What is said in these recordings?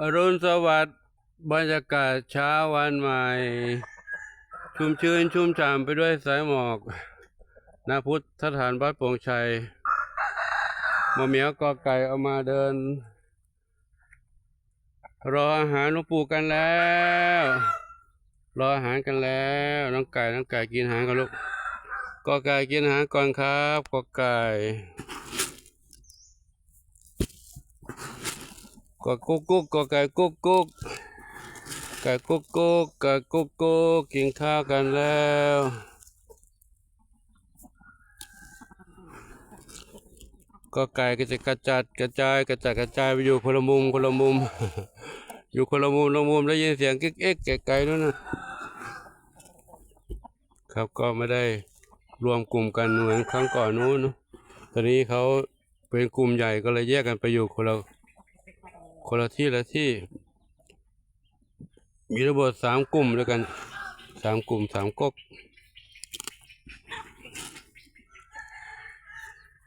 อรุณสวัสดิ์บรรยากาศเช้าวันใหม่ ชุ่มชื้นชุ่มฉ่ำไปด้วยสายหมอกณพุทธสถานวัดโป่งชัยมอเหมียวกอไก่เอามาเดิน รออาหารหลวงปู่กันแล้ว รออาหารกันแล้ว น้องไก่น้องไก่กินอาหารกันลูกกอไก่กินอาหารก่อนครับกอไก่ กกุ๊กกุ๊กกไก่กุ๊กกุ๊กไก่กุ๊กกุ๊กไก่กุ๊กกุ๊กกินข้าวกันแล้วก็ไก่ก็จะกระจัดกระจายกระจัดกระจายไปอยู่คนละมุมคนละมุม อยู่คนละมุมละมุมได้วยินเสียงกิ๊กเอ๊กไก่ๆนั่นนะครับก็ไม่ได้รวมกลุ่มกันเหมือนครั้งก่อนนู้นนะตอนนี้เขาเป็นกลุ่มใหญ่ก็เลยแยกกันไปอยู่คนละ คนละที่ละที่ มีระบบสามกลุ่มด้วยกันสามกลุ่มสามก๊ก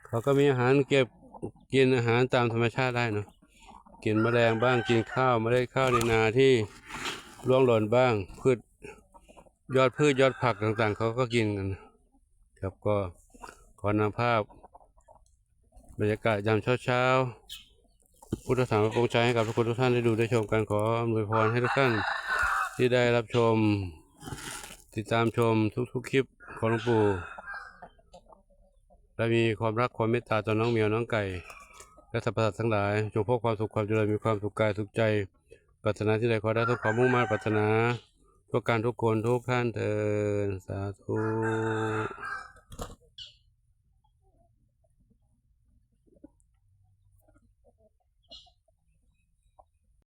เขาก็มีอาหารเก็บกินอาหารตามธรรมชาติได้เนาะกินแมลงบ้างกินข้าวม่ได้ข้าวในนาที่ร่วงหล่นบ้าง พืชยอดพืชยอดผักต่างๆ เขาก็กินกันครับก็ขอนำภาพ บรรยากาศยามเช้าๆ พุทธธรรมประปงใจให้กับทุกคนทุกท่านได้ดูได้ชมกันขออำนวยพรให้ทุกท่านที่ได้รับชม ติดตามชมทุกๆคลิปของหลวงปู่และมีความรักความเมตตาต่อน้องเหมียวน้องไก่และสรรพสัตว์ทั้งหลายจงพบความสุขความเจริญมีความสุขกายสุขใจปรารถนาที่ใดขอได้ทุกความมุ่งมั่นปรารถนาทุกการทุกคนทุกท่านเถิดสาธุ